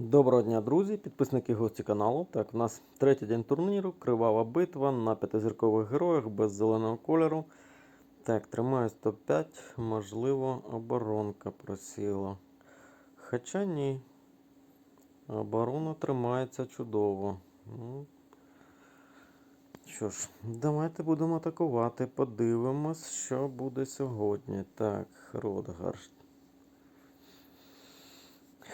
Доброго дня, друзі, підписники гості каналу. Так, у нас третій день турніру, кривава битва на п'ятизіркових героях без зеленого кольору. Так, тримаю 105, можливо, оборонка просіла. Хоча ні. Оборона тримається чудово. Ну, що ж, давайте будемо атакувати. Подивимось, що буде сьогодні. Так, Ротгард.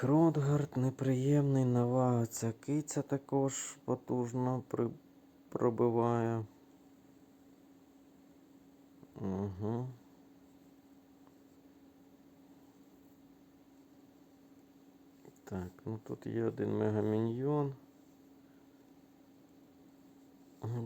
Хродгард неприємний, нова ця киця також потужно при... пробиває. Угу. Так, ну тут є один мегаміньйон.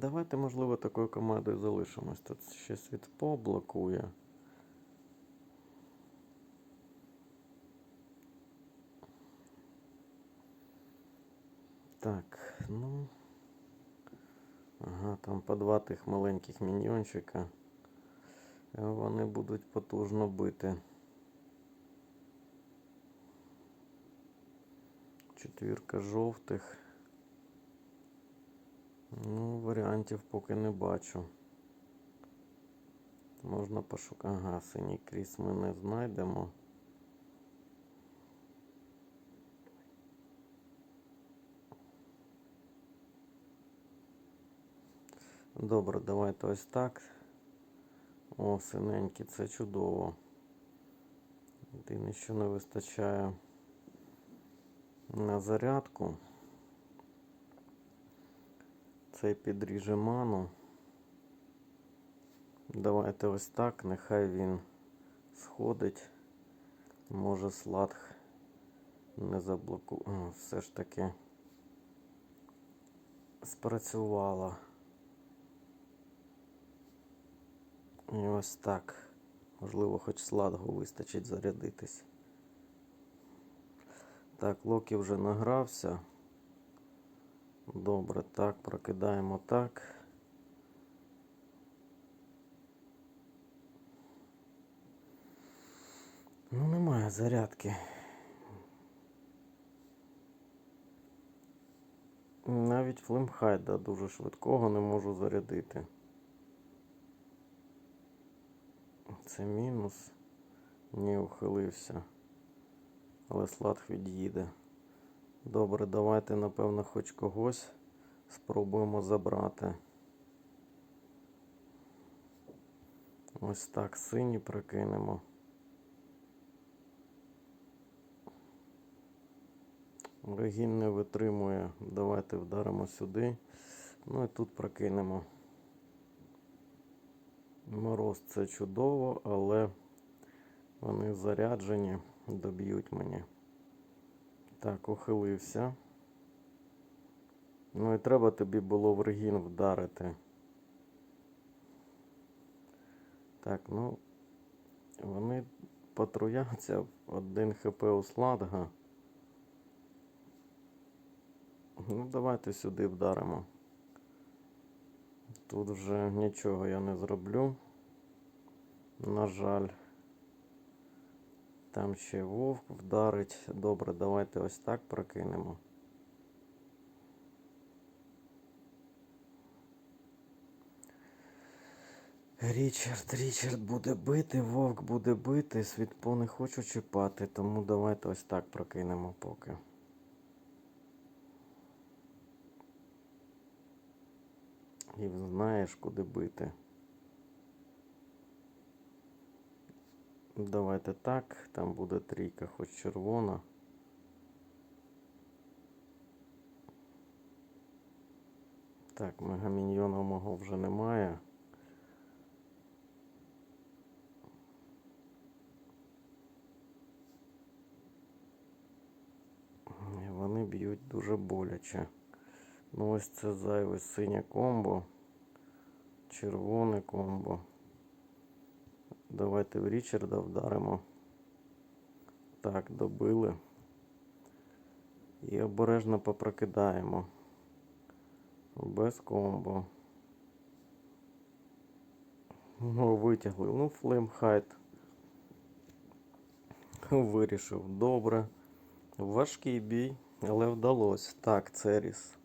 Давайте, можливо, такою командою залишимось. Тут ще світпо блокує. Так, ну. Ага, там по два тих маленьких міньйончика. Е, Вони будуть потужно бити. Четвірка жовтих. Ну, варіантів поки не бачу. Можна пошукати. Ага, синій кріс ми не знайдемо. Добре, давайте ось так. О, синенький, це чудово. Єдине, що не вистачає на зарядку. Цей підріже ману. Давайте ось так, нехай він сходить. Може сладх не заблокує. Все ж таки спрацювала. І ось так. Можливо, хоч сладгу вистачить зарядитись. Так, Локі вже награвся. Добре, так, прокидаємо так. Ну, немає зарядки. Навіть флемхайда дуже швидкого не можу зарядити. Це мінус. Не ухилився. Але Сладх від'їде. Добре, давайте, напевно, хоч когось спробуємо забрати. Ось так сині прикинемо. Регін не витримує. Давайте вдаримо сюди. Ну і тут прокинемо. Мороз це чудово, але вони заряджені, доб'ють мені. Так, ухилився. Ну і треба тобі було в регін вдарити. Так, ну вони потруяться один хп у сладга. Ну, давайте сюди вдаримо. Тут вже нічого я не зроблю. На жаль. Там ще вовк вдарить. Добре, давайте ось так прокинемо. Річард, Річард буде бити, вовк буде бити, світпо не хочу чіпати, тому давайте ось так прокинемо поки. І знаєш, куди бити. Давайте так, там буде трійка, хоч червона. Так, мегаміньйона мого вже немає. Вони б'ють дуже боляче. Ну ось це зайве синє комбо. Червоне комбо. Давайте в Річарда вдаримо. Так, добили. І обережно попрокидаємо. Без комбо. Ну, витягли. Ну, флеймхайт. Вирішив. Добре. Важкий бій. Але вдалося. Так, Церіс.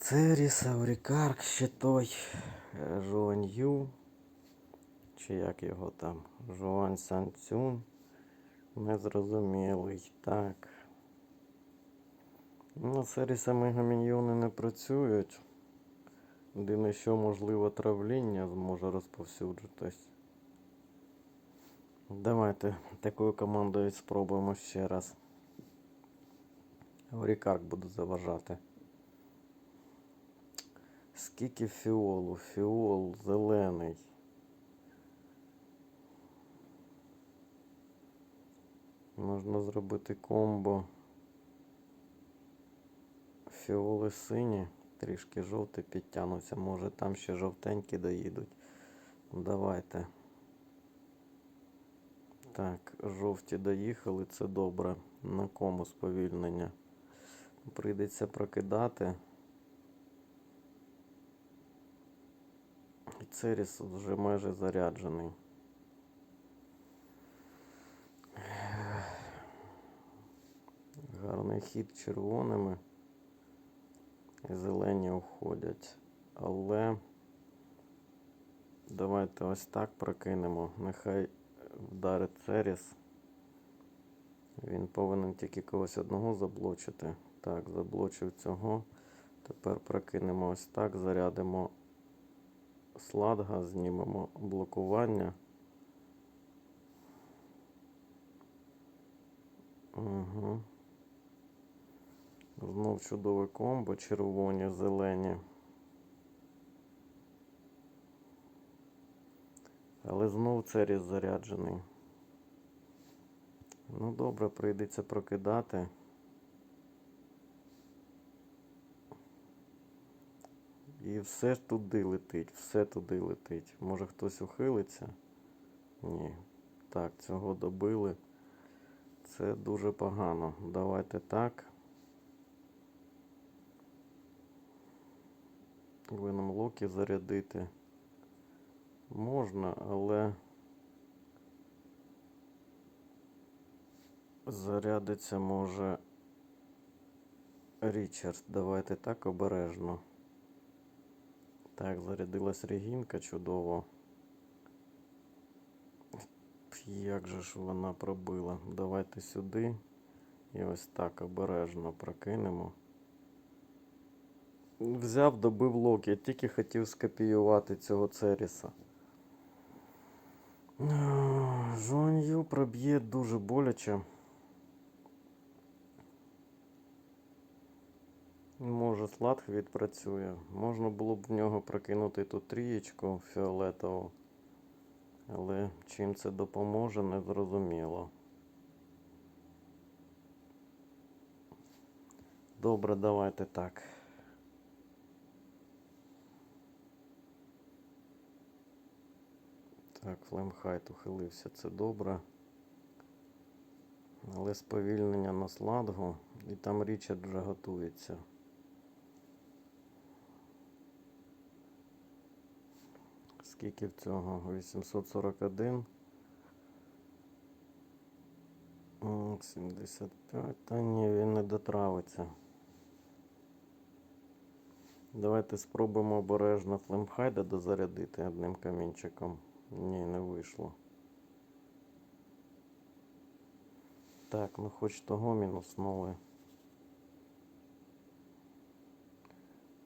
Церіс, Аурікарк, ще той. е, Жуан'ю. Чи як його там? Жуан Санцюн. Незрозумілий. Так. Ну, Церіса мегаміньйони не працюють. Єдине, що можливо травління зможе розповсюджитись. Давайте такою командою спробуємо ще раз. Рікарк буде заважати. Скільки фіолу? Фіол зелений. Можна зробити комбо. Фіоли сині, трішки жовті підтягнуться. Може там ще жовтенькі доїдуть. Давайте. Так, жовті доїхали, це добре. На кому сповільнення. Прийдеться прокидати. Церіс вже майже заряджений. Гарний хід червоними. І зелені уходять. Але давайте ось так прокинемо. Нехай вдарить Церіс. Він повинен тільки когось одного заблочити. Так, заблочив цього. Тепер прокинемо ось так, зарядимо сладга, знімемо блокування. Угу. Знов чудове комбо, червоні, зелені. Але знов Церіс заряджений. Ну добре, прийдеться прокидати. І все туди летить, все туди летить. Може хтось ухилиться? Ні. Так, цього добили. Це дуже погано. Давайте так. Вином локі зарядити. Можна, але зарядиться може Річард. Давайте так обережно. Так, зарядилась Регінка чудово. Як же ж вона пробила? Давайте сюди. І ось так обережно прокинемо. Взяв, добив Локі, тільки хотів скопіювати цього Церіса. Жонью проб'є дуже боляче. Може, сладх відпрацює. Можна було б в нього прокинути ту трієчку фіолетову. Але чим це допоможе, не зрозуміло. Добре, давайте так. Так, флемхайт ухилився, це добре. Але сповільнення на сладгу, і там Річард вже готується. Скільки в цього? 841. 75. Та ні, він не дотравиться. Давайте спробуємо обережно флемхайда дозарядити одним камінчиком. Ні, не вийшло. Так, ну хоч того мінуснули.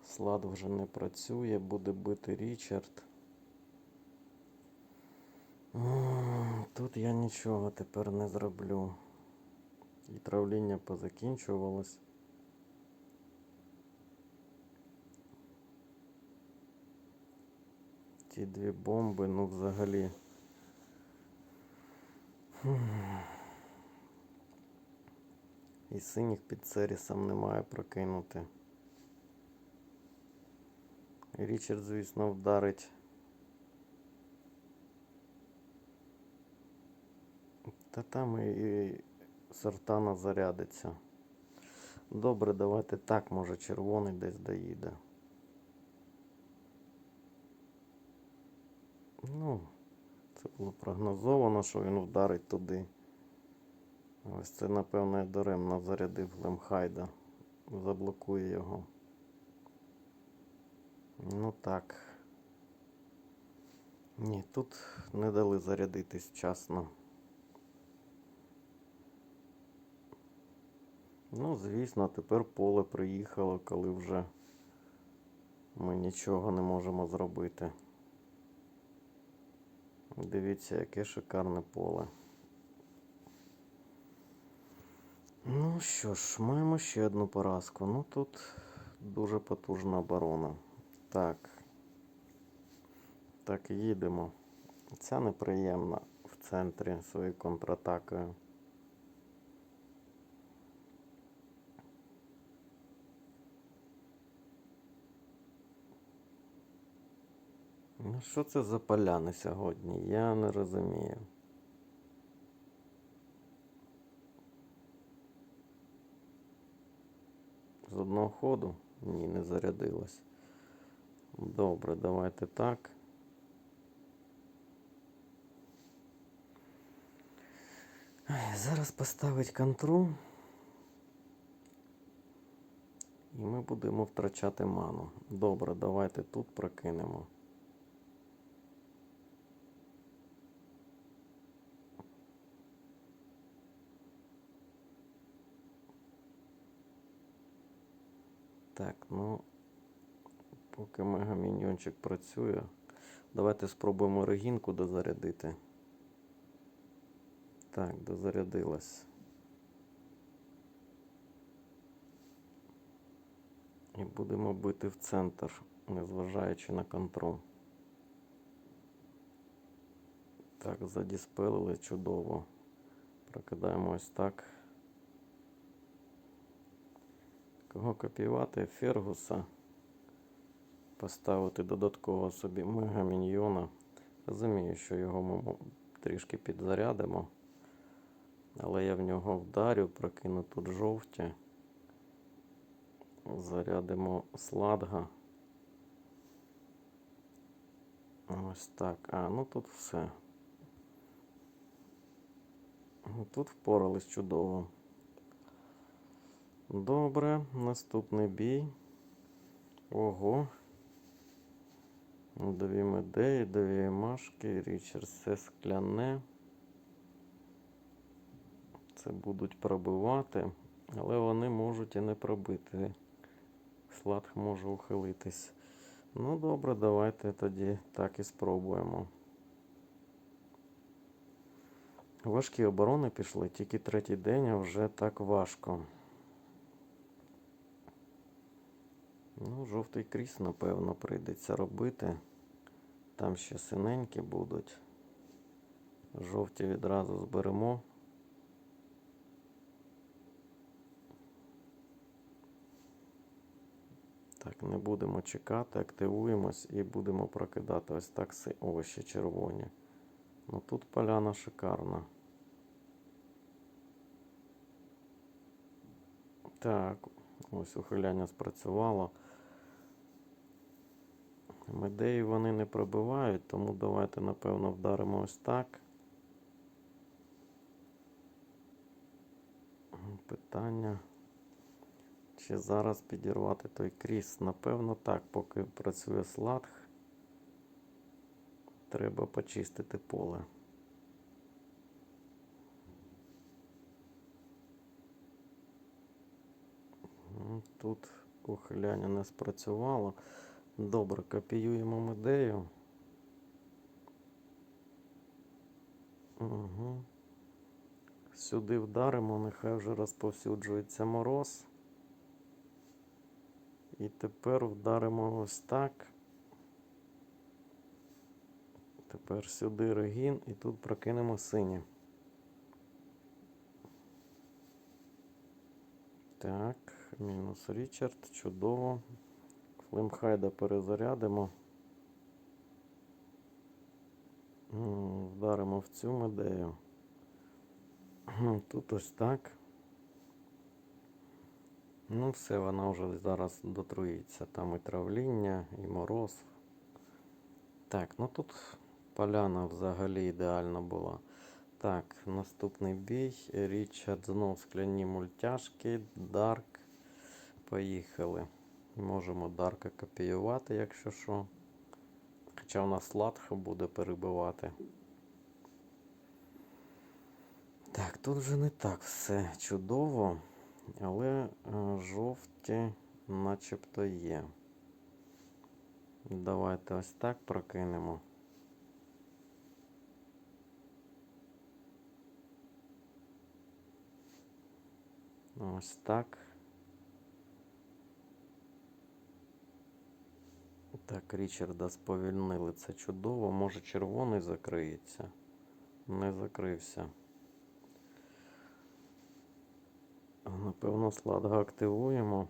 Слад вже не працює, буде бити Річард. Тут я нічого тепер не зроблю. І травління позакінчувалось. Ті дві бомби, ну взагалі. І синіх під Церісом немає прокинути. Річард, звісно, вдарить. Та там і, сортана зарядиться. Добре, давайте так, може червоний десь доїде. Ну, це було прогнозовано, що він вдарить туди. Ось це, напевно, я даремно зарядив Лемхайда. Заблокую його. Ну так. Ні, тут не дали зарядитись вчасно. Ну, звісно, тепер поле приїхало, коли вже ми нічого не можемо зробити. Дивіться, яке шикарне поле. Ну що ж, маємо ще одну поразку. Ну тут дуже потужна оборона. Так. Так, їдемо. Ця неприємна в центрі своєю контратакою. Ну, що це за поляни сьогодні? Я не розумію. З одного ходу? Ні, не зарядилось. Добре, давайте так. Зараз поставить контру. І ми будемо втрачати ману. Добре, давайте тут прокинемо. Так, ну, поки мегаміньйончик працює, давайте спробуємо регінку дозарядити. Так, дозарядилась. І будемо бити в центр, незважаючи на контроль. Так, задіспелили чудово. Прокидаємо ось так. Кого копіювати? Фергуса. Поставити додатково собі мегаміньйона. Розумію, що його ми трішки підзарядимо. Але я в нього вдарю, прокину тут жовті. Зарядимо сладга. Ось так. А, ну тут все. Тут впорались чудово. Добре, наступний бій. Ого. Дві медеї, дві машки, Річард все скляне. Це будуть пробивати, але вони можуть і не пробити. Слад може ухилитись. Ну добре, давайте тоді так і спробуємо. Важкі оборони пішли, тільки третій день, а вже так важко. Ну, жовтий кріс, напевно, прийдеться робити. Там ще синенькі будуть. Жовті відразу зберемо. Так, не будемо чекати, активуємось і будемо прокидати ось так си- О, червоні. Ну тут поляна шикарна. Так, ось ухиляння спрацювало. Медеї вони не пробивають, тому давайте, напевно, вдаримо ось так. Питання. Чи зараз підірвати той кріс? Напевно, так, поки працює сладг. Треба почистити поле. Тут ухиляння не спрацювало. Добре, копіюємо медею. Угу. Сюди вдаримо, нехай вже розповсюджується мороз. І тепер вдаримо ось так. Тепер сюди регін і тут прокинемо сині. Так, мінус Річард, чудово. Флемхайда перезарядимо. Вдаримо в цю медею. Тут ось так. Ну, все, вона вже зараз дотруїться. Там і травління, і мороз. Так, ну тут поляна взагалі ідеальна була. Так, наступний бій. Річард знов скляні мультяшки. Дарк. Поїхали. Можемо Дарка копіювати, якщо що. Хоча у нас Латха буде перебивати. Так, тут вже не так все чудово, але е, жовті начебто є. Давайте ось так прокинемо. Ось так. Так, Річарда сповільнили. Це чудово. Може червоний закриється. Не закрився. Напевно, сладга активуємо.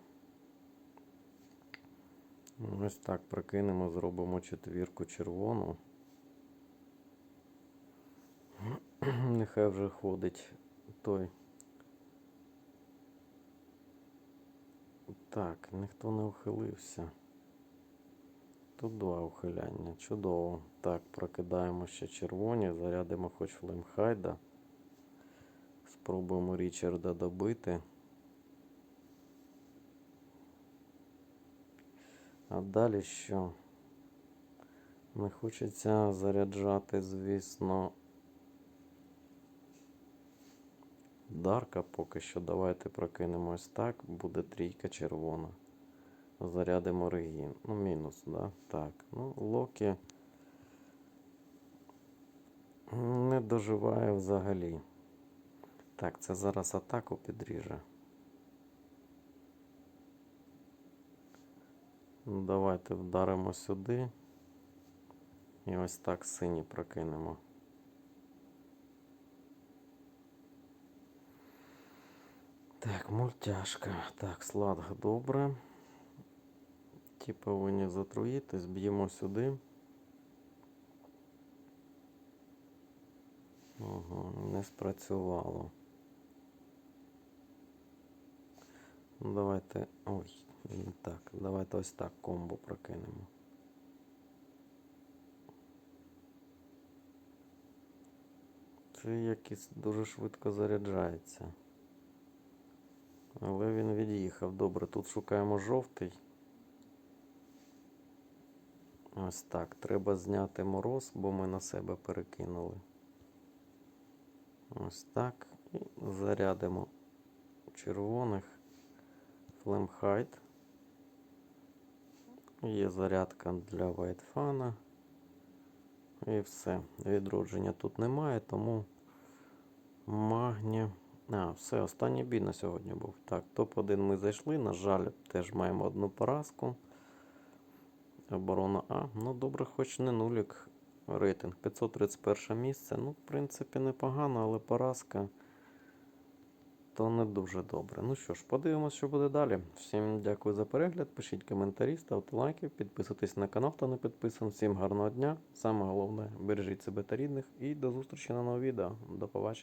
Ось так прокинемо, зробимо четвірку червону. Нехай вже ходить той. Так, ніхто не ухилився. Тут два ухиляння. Чудово. Так, прокидаємо ще червоні, зарядимо хоч флеймхайда. Спробуємо Річарда добити. А далі що? Не хочеться заряджати, звісно. Дарка поки що давайте прокинемо ось так. Буде трійка червона. Зарядимо регін. Ну, мінус, да? Так. Ну, Локі не доживає взагалі. Так, це зараз атаку підріже. Ну, Давайте вдаримо сюди. І ось так сині прокинемо. Так, мультяшка. Так, сладг добре. Ті повинні затруїтись, б'ємо сюди. Ого, не спрацювало. Ну, давайте. Ой, так. Давайте ось так комбо прокинемо. Це якийсь дуже швидко заряджається. Але він від'їхав. Добре, тут шукаємо жовтий. Ось так. Треба зняти мороз, бо ми на себе перекинули. Ось так. І зарядимо червоних. Флемхайт. Є зарядка для вайтфана. І все. Відродження тут немає, тому магні. А, все, останній бій на сьогодні був. Так, топ-1 ми зайшли. На жаль, теж маємо одну поразку. Оборона А. Ну, добре, хоч не нулік. Рейтинг 531 місце. Ну, в принципі, непогано, але поразка то не дуже добре. Ну що ж, подивимось, що буде далі. Всім дякую за перегляд. Пишіть коментарі, ставте лайки, підписуйтесь на канал, хто не підписаний. Всім гарного дня. Саме головне, бережіть себе та рідних. І до зустрічі на новому відео. До побачення.